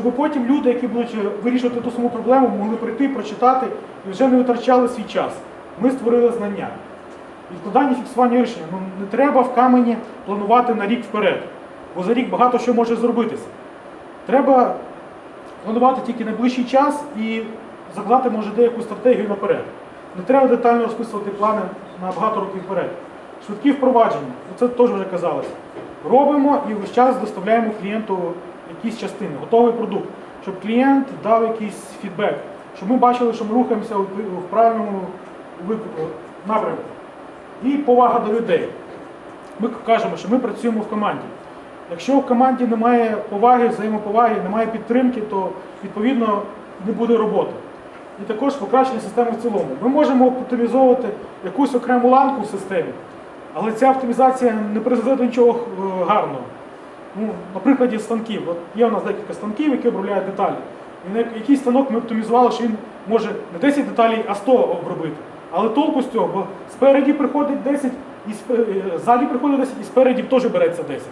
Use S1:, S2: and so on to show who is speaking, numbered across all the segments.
S1: щоб потім люди, які будуть е, вирішувати ту саму проблему, могли прийти, прочитати і вже не витрачали свій час. Ми створили знання. Відкладання фіксування рішення. Ну, не треба в камені планувати на рік вперед, бо за рік багато що може зробитися. Треба планувати тільки найближчий час і закладати може деяку стратегію наперед. Не треба детально розписувати плани на багато років вперед. Швидкі впровадження, це теж вже казалось. Робимо і весь час доставляємо клієнту якісь частини, готовий продукт, щоб клієнт дав якийсь фідбек, щоб ми бачили, що ми рухаємося в правильному напрямку. І повага до людей. Ми кажемо, що ми працюємо в команді. Якщо в команді немає поваги, взаємоповаги, немає підтримки, то відповідно не буде роботи. І також покращення системи в цілому. Ми можемо оптимізовувати якусь окрему ланку в системі, але ця оптимізація не призведе до нічого е, гарного. Ну, на прикладі станків. От є у нас декілька станків, які обробляють деталі. І на який станок ми оптимізували, що він може не 10 деталей, а 100 обробити. Але толку з цього, бо спереді приходить 10, і е, ззаді приходить 10, і спереді теж береться 10.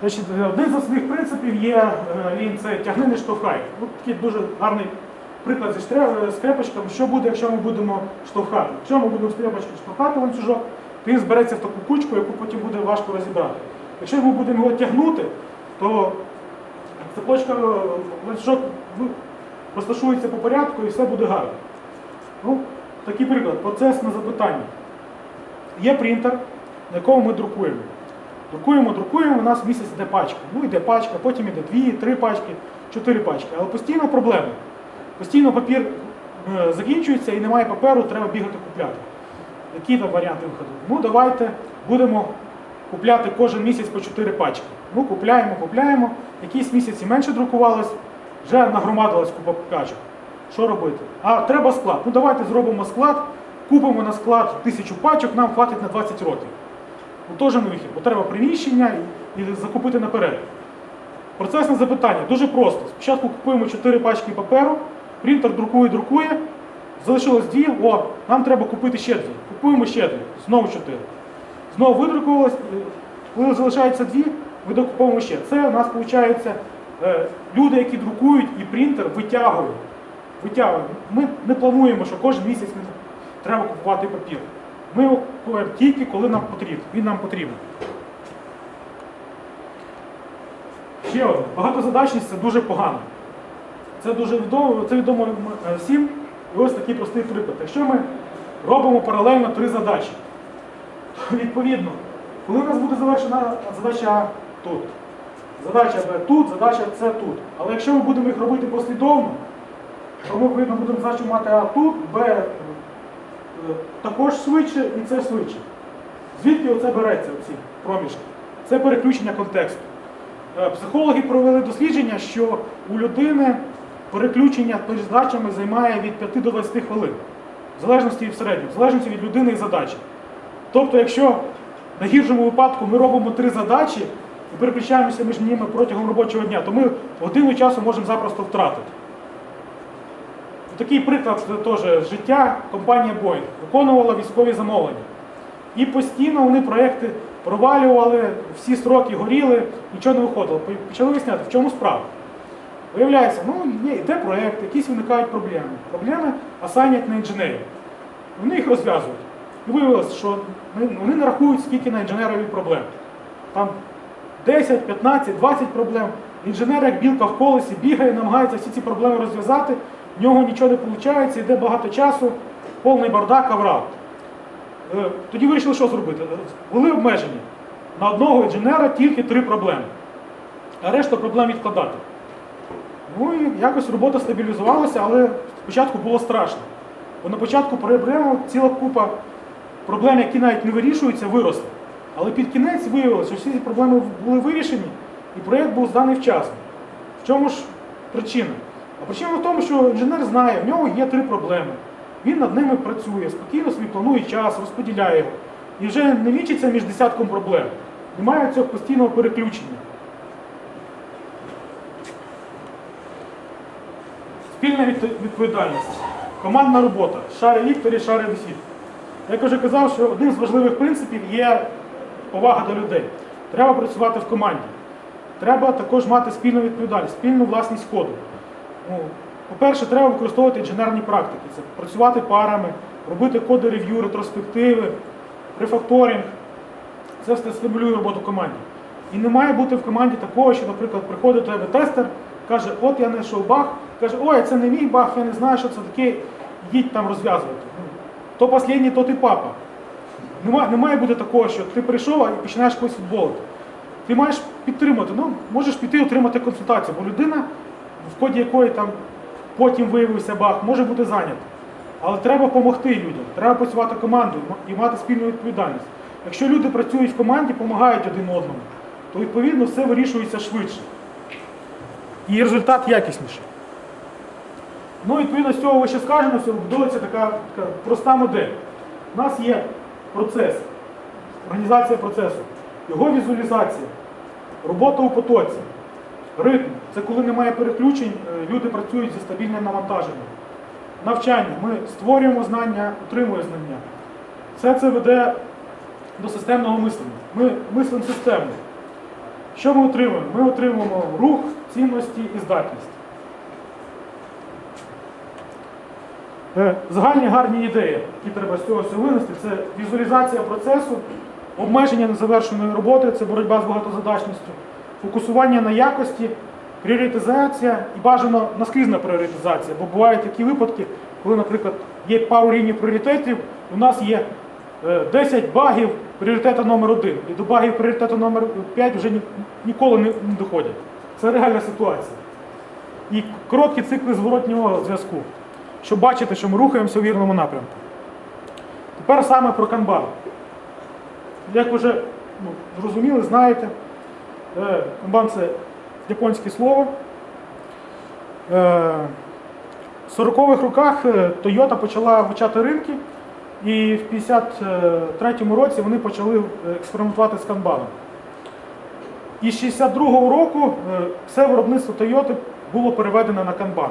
S1: Значить, е, один з основних принципів є е, він це тягни не штовхай. Ну, такий дуже гарний приклад зі скрепочками. Що буде, якщо ми будемо штовхати? Якщо ми будемо скрепочкою штовхати ланцюжок, він збереться в таку кучку, яку потім буде важко розібрати. Якщо ми будемо його тягнути, то цепочка е, ланцюжок розташується по порядку і все буде гарно. Ну, такий приклад, процес на запитання. Є принтер, на якому ми друкуємо. Друкуємо, друкуємо, у нас місяць йде пачка. Ну, йде пачка, потім йде дві, три пачки, чотири пачки. Але постійно проблема. Постійно папір е, закінчується і немає паперу, треба бігати купляти. Які там варіанти виходу? Ну, давайте будемо купляти кожен місяць по 4 пачки. Ну, купляємо, купляємо. Якісь місяці менше друкувалось, вже нагромадилась купа пачок. Що робити? А треба склад. Ну давайте зробимо склад, купимо на склад тисячу пачок, нам хватить на 20 років. Ну, теж не вихід, бо треба приміщення і, і закупити наперед. Процесне запитання дуже просто. Спочатку купуємо 4 пачки паперу, принтер друкує, друкує, залишилось 2, о, нам треба купити ще 2. Купуємо ще 2, знову 4. Знову видрукувалось, е, коли залишається 2, видокуповуємо ще. Це у нас виходить е, люди, які друкують і принтер витягують. Витягуємо. Ми не плануємо, що кожен місяць ми треба купувати папір. Ми його купуємо тільки коли нам потрібно. Він нам потрібен. Ще одне. Багатозадачність це дуже погано. Це дуже відомо, це відомо е, всім. І ось такий простий приклад. Якщо ми робимо паралельно три задачі, відповідно, коли у нас буде завершена задача А тут, задача Б тут, задача С тут. Але якщо ми будемо їх робити послідовно, то ми відповідно будемо задачу мати А тут, Б е, також швидше і С швидше. Звідки оце береться, оці проміжки? Це переключення контексту. Е, Психологи провели дослідження, що у людини переключення між задачами займає від 5 до 20 хвилин, в залежності в середньому, в залежності від людини і задачі. Тобто, якщо на гіршому випадку ми робимо три задачі і переключаємося між ними протягом робочого дня, то ми годину часу можемо запросто втратити. Такий приклад теж життя компанія Boeing виконувала військові замовлення. І постійно вони проекти провалювали, всі строки горіли, нічого не виходило. Почали виясняти, в чому справа. Виявляється, ну є, йде проєкт, якісь виникають проблеми. Проблеми асайнять на інженерів. Вони їх розв'язують. І виявилося, що вони вони не рахують, скільки на інженерові проблем. Там 10, 15, 20 проблем. Інженер, як білка в колесі, бігає, намагається всі ці проблеми розв'язати, в нього нічого не виходить, йде багато часу, повний бардак, аврал. Е, Тоді вирішили, що зробити? Були обмеження. На одного інженера тільки три проблеми, а решту проблем відкладати. Ну і якось робота стабілізувалася, але спочатку було страшно. Бо на початку проблем ціла купа проблем, які навіть не вирішуються, виросли. Але під кінець виявилося, що всі ці проблеми були вирішені, і проєкт був зданий вчасно. В чому ж причина? А причина в тому, що інженер знає, в нього є три проблеми. Він над ними працює, спокійно собі планує час, розподіляє його. І вже не вічиться між десятком проблем. Немає цього постійного переключення. Спільна відповідальність. Командна робота. Шари Вікторі, шари висіт. Як вже казав, що один з важливих принципів є повага до людей. Треба працювати в команді. Треба також мати спільну відповідальність, спільну власність коду. Ну, по-перше, треба використовувати інженерні практики. Це працювати парами, робити коди рев'ю, ретроспективи, рефакторинг. Це все стимулює роботу команді. І не має бути в команді такого, що, наприклад, приходить тебе тестер, каже, от я знайшов баг, каже, ой, це не мій баг, я не знаю, що це таке, їдь там розв'язувати. Ну, То останній, то ти папа. Нема, не має бути такого, що ти прийшов і починаєш когось футболити. Ти маєш підтримати. Ну, можеш піти отримати консультацію, бо людина, в коді якої там потім виявився баг, може бути зайнята. Але треба допомогти людям, треба працювати командою і мати спільну відповідальність. Якщо люди працюють в команді, допомагають один одному, то відповідно все вирішується швидше. І результат якісніший. Ну, відповідно з цього вище сказано, все будується така, така проста модель. У нас є процес, організація процесу, його візуалізація, робота у потоці, ритм. Це коли немає переключень, е, люди працюють зі стабільним навантаженням. Навчання. Ми створюємо знання, отримуємо знання. Все це веде до системного мислення. Ми мислимо системно. Що ми отримуємо? Ми отримуємо рух, цінності і здатність. Загальні гарні ідеї, які треба з цього всього винести, це візуалізація процесу, обмеження незавершеної роботи, це боротьба з багатозадачністю, фокусування на якості, пріоритизація і бажано наскрізна пріоритизація. Бо бувають такі випадки, коли, наприклад, є пару рівнів пріоритетів, у нас є е, 10 багів пріоритету номер 1 і до багів пріоритету номер 5 вже ніколи не доходять. Це реальна ситуація. І короткі цикли зворотнього зв'язку, щоб бачити, що ми рухаємося у вірному напрямку. Тепер саме про канбан. Як ви вже ну, зрозуміли, знаєте, е, канбан це японське слово. Е, В 40-х роках е, Toyota почала вивчати ринки, і в 53-му році вони почали експериментувати з канбаном. І з 62-го року все виробництво Toyota було переведено на канбан.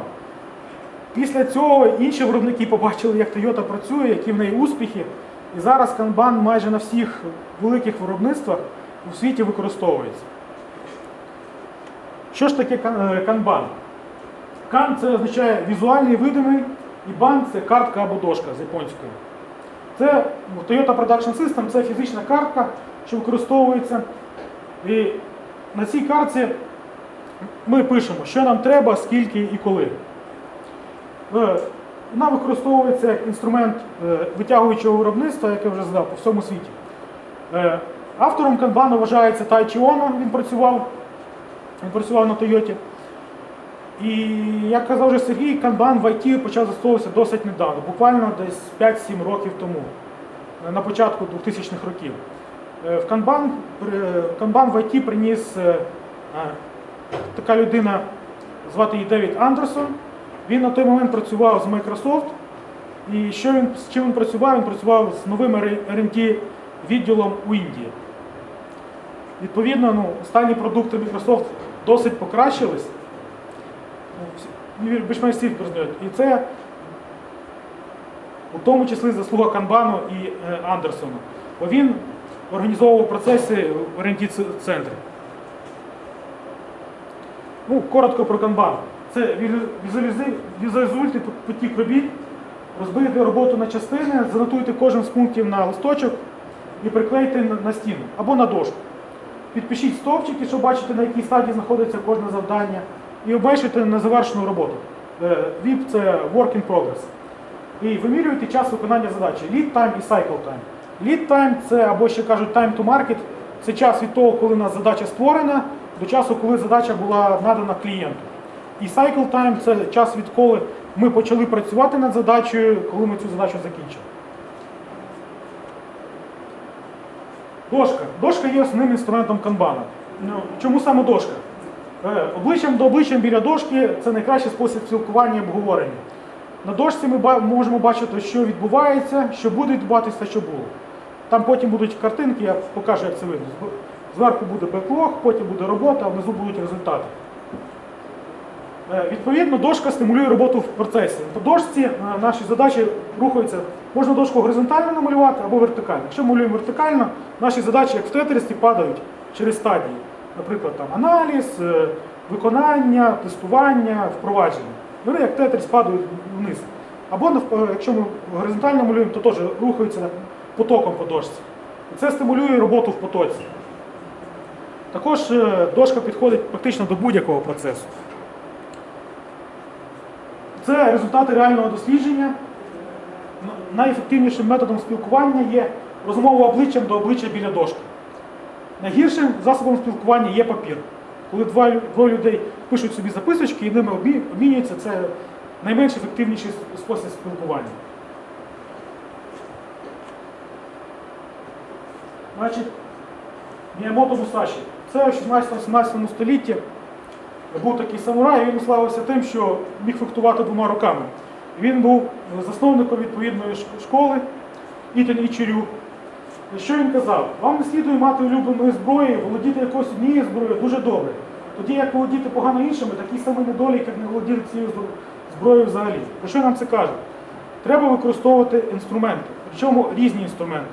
S1: Після цього інші виробники побачили, як Toyota працює, які в неї успіхи. І зараз канбан майже на всіх великих виробництвах у світі використовується. Що ж таке е, канбан? Кан це означає візуальний видимий, і бан це картка або дошка з японської. Це ну, Toyota Production System це фізична картка, що використовується. І на цій картці ми пишемо, що нам треба, скільки і коли. Е, Вона використовується як інструмент е, витягуючого виробництва, як я вже сказав, по всьому світі. Е, Автором канбану вважається Тайчі Оно, він працював, він працював на Тойоті. І як казав вже Сергій, канбан в IT почав застосовуватися досить недавно, буквально десь 5-7 років тому, на початку 2000-х років. В канбан, канбан в IT приніс така людина, звати її Девід Андерсон. Він на той момент працював з Microsoft. І що він, з чим він працював? Він працював з новим R&D відділом у Індії. Відповідно, ну, останні продукти Microsoft досить покращились. Ну, і більш-менш всі признають. І це у тому числі заслуга Канбану і е, Андерсона. Бо він організовував процеси в R&D центрі. Ну, коротко про канбан. Це візуалізуйте потік робіт, розбийте роботу на частини, занотуйте кожен з пунктів на листочок і приклейте на- стіну або на дошку. Підпишіть стовпчики, щоб бачити, на якій стадії знаходиться кожне завдання, і обмежуйте незавершену роботу. Е, VIP – це work in progress. І вимірюйте час виконання задачі. Lead time і cycle time. Lead time – це або ще кажуть time to market, це час від того, коли у нас задача створена, до часу, коли задача була надана клієнту. І cycle time – це час відколи ми почали працювати над задачею, коли ми цю задачу закінчили. Дошка. Дошка є основним інструментом канбана. Ну, чому саме дошка? Е, Обличчям до обличчям біля дошки це найкращий спосіб спілкування і обговорення. На дошці ми можемо бачити, що відбувається, що буде відбуватися, що було. Там потім будуть картинки, я покажу, як це видно. Зверху буде беклог, потім буде робота, а внизу будуть результати. Е, Відповідно, дошка стимулює роботу в процесі. По дошці е, наші задачі рухаються. Можна дошку горизонтально намалювати або вертикально. Якщо малюємо вертикально, наші задачі, як в тетрісті, падають через стадії. Наприклад, там аналіз, е, виконання, тестування, впровадження. Вони як тетріс падають вниз. Або якщо ми горизонтально малюємо, то теж рухаються потоком по дошці. І це стимулює роботу в потоці. Також дошка підходить практично до будь-якого процесу. Це результати реального дослідження. Найефективнішим методом спілкування є розмова обличчям до обличчя біля дошки. Найгіршим засобом спілкування є папір. Коли двоє людей пишуть собі записочки і ними обмінюються, це найменш ефективніший спосіб спілкування. Значить, Міямото Мусаші. Це в 16-17 столітті був такий самурай, він славився тим, що міг фехтувати двома руками. Він був засновником відповідної школи Італь Ічерю. Що він казав? Вам не слідує мати улюбленої зброї, володіти якоюсь однією зброєю дуже добре. Тоді як володіти погано іншими, такий самий недолік, як не володіти цією зброєю взагалі. Про що нам це каже? Треба використовувати інструменти, причому різні інструменти.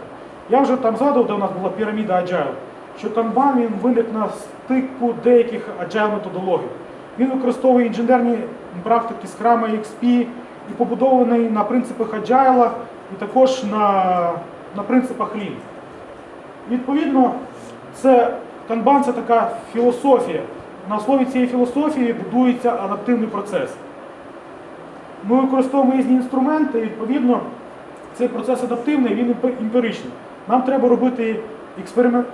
S1: Я вже там згадував, де у нас була піраміда Agile, що канбан він виник на стику деяких agile методологій. Він використовує інженерні практики Scrum XP і побудований на принципах Agile і також на, на принципах Lean. Відповідно, це канбан це така філософія. На основі цієї філософії будується адаптивний процес. Ми використовуємо різні інструменти, і відповідно, цей процес адаптивний, він емпіричний. Нам треба робити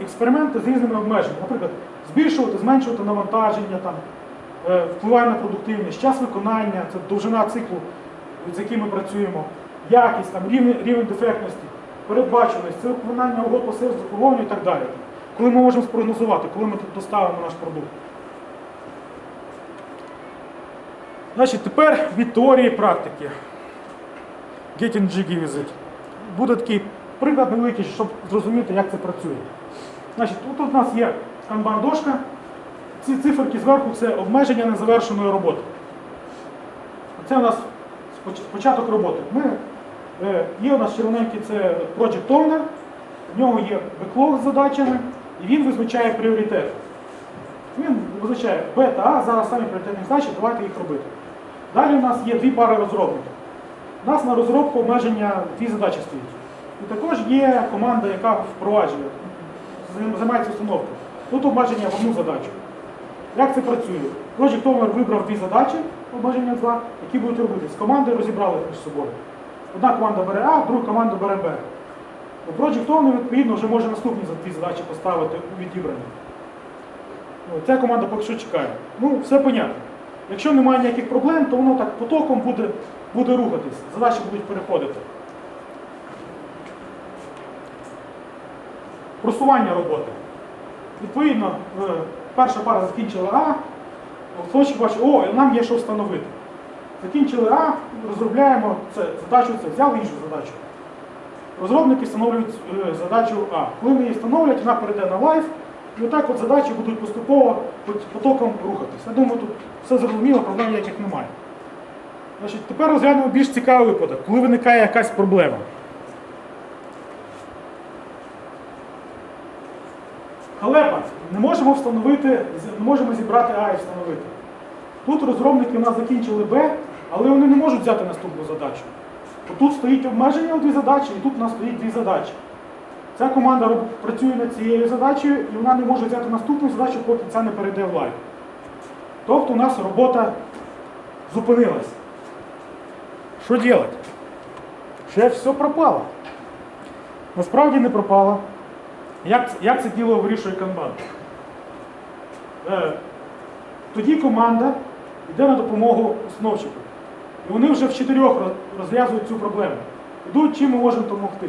S1: експерименти з різними обмеженнями. Наприклад, збільшувати, зменшувати навантаження, там, е, впливає на продуктивність, час виконання, це довжина циклу, з яким ми працюємо, якість, там, рівень, рівень дефектності, передбаченість, це виконання угод по сервісу, обслуговуванню і так далі. Коли ми можемо спрогнозувати, коли ми доставимо наш продукт. Значить, тепер від теорії практики. Getting jiggy with it. Буде такий приклад невеликий, щоб зрозуміти, як це працює. Значить, тут у нас є канбан-дошка. Ці циферки зверху це обмеження незавершеної роботи. Це у нас початок роботи. Ми, е, є у нас червоненький це Project Owner, в нього є беклог з задачами, і він визначає пріоритет. Він визначає Б та А, зараз самі пріоритетні задачі, давайте їх робити. Далі у нас є дві пари розробників. У нас на розробку обмеження дві задачі стоїть. І також є команда, яка впроваджує, займається установкою. Тут обмеження в одну задачу. Як це працює? Project Owner вибрав дві задачі, обмеження два, які будуть робити. З команди розібрали між собою. Одна команда бере А, друга команда бере Б. У Project Owner, відповідно, вже може наступні дві задачі поставити у відібрані. Ну, Ця команда поки що чекає. Ну, все понятно. Якщо немає ніяких проблем, то воно так потоком буде, буде рухатись, задачі будуть переходити. Просування роботи. Відповідно, е, перша пара закінчила А, хтось бачить, о, нам є що встановити. Закінчили А, розробляємо це, задачу це, взяли іншу задачу. Розробники встановлюють е, задачу А. Коли вони її встановлять, вона перейде на лайф, і отак от задачі будуть поступово потоком рухатися. Я думаю, тут все зрозуміло, проблем ніяких немає. Значить, тепер розглянемо більш цікавий випадок, коли виникає якась проблема. Халепа, не можемо встановити, не можемо зібрати А і встановити. Тут розробники у нас закінчили Б, але вони не можуть взяти наступну задачу. Тут стоїть обмеження у дві задачі, і тут у нас стоїть дві задачі. Ця команда працює над цією задачею, і вона не може взяти наступну задачу, поки ця не перейде в лайв. Тобто у нас робота зупинилась. Що робити? Ще все пропало. Насправді не пропало. Як, як це діло вирішує канбан? Е, тоді команда йде на допомогу установщику. І вони вже в чотирьох розв'язують цю проблему. Йдуть, чим ми можемо допомогти.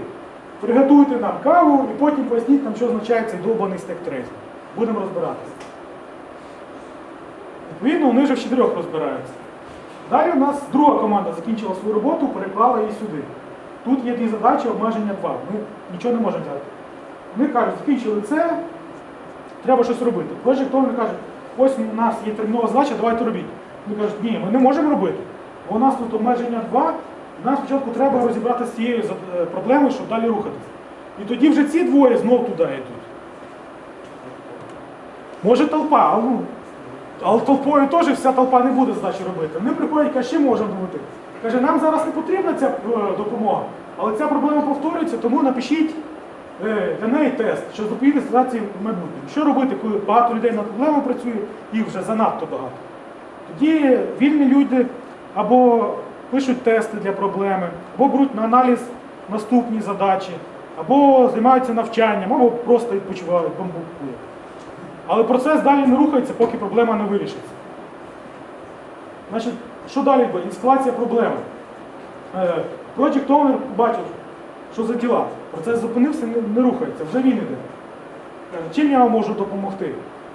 S1: Приготуйте нам каву і потім поясніть нам, що означає цей довбаний стек трейс. Будемо розбиратися. Відповідно, вони вже в чотирьох розбираються. Далі у нас друга команда закінчила свою роботу, переклала її сюди. Тут є дві задачі, обмеження два. Ми нічого не можемо взяти. Вони кажуть, закінчили це, треба щось робити. Project Owner каже, ось у нас є термінова задача, давайте робіть. Вони кажуть, ні, ми не можемо робити. Бо у нас тут обмеження 2, нам спочатку треба розібратися з цією е, проблемою, щоб далі рухатися. І тоді вже ці двоє знов туди йдуть. Може толпа, а ну, але толпою теж вся толпа не буде здачі робити. Вони приходять, кажуть, ще можемо робити. Каже, нам зараз не потрібна ця е, допомога, але ця проблема повторюється, тому напишіть для неї тест, що запобігти ситуації в майбутньому. Що робити, коли багато людей над проблемою працює, їх вже занадто багато. Тоді вільні люди або пишуть тести для проблеми, або беруть на аналіз наступні задачі, або займаються навчанням, або просто відпочивають, бамбукують. Але процес далі не рухається, поки проблема не вирішиться. Значить, що далі буде? Ескалація проблеми. Е, Project Owner бачив, що за діла. Процес зупинився, не, не рухається, вже він іде. Чим я вам можу допомогти?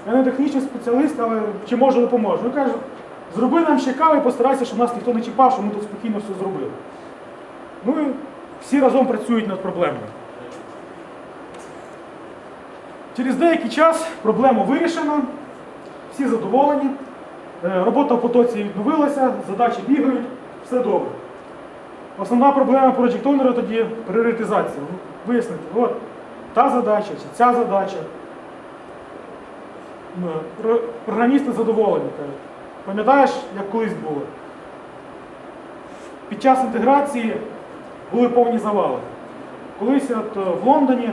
S1: Я не технічний спеціаліст, але чи можу допоможу? Він каже, зроби нам ще кави, постарайся, щоб нас ніхто не чіпав, щоб ми тут спокійно все зробили. Ну і всі разом працюють над проблемою. Через деякий час проблему вирішено, всі задоволені, е, робота в потоці відновилася, задачі бігають, все добре. Основна проблема Owner тоді пріоритизація. Ну, Вияснити, от та задача чи ця задача. Програмісти задоволені кажуть. Пам'ятаєш, як колись було? Під час інтеграції були повні завали. Колись от, в Лондоні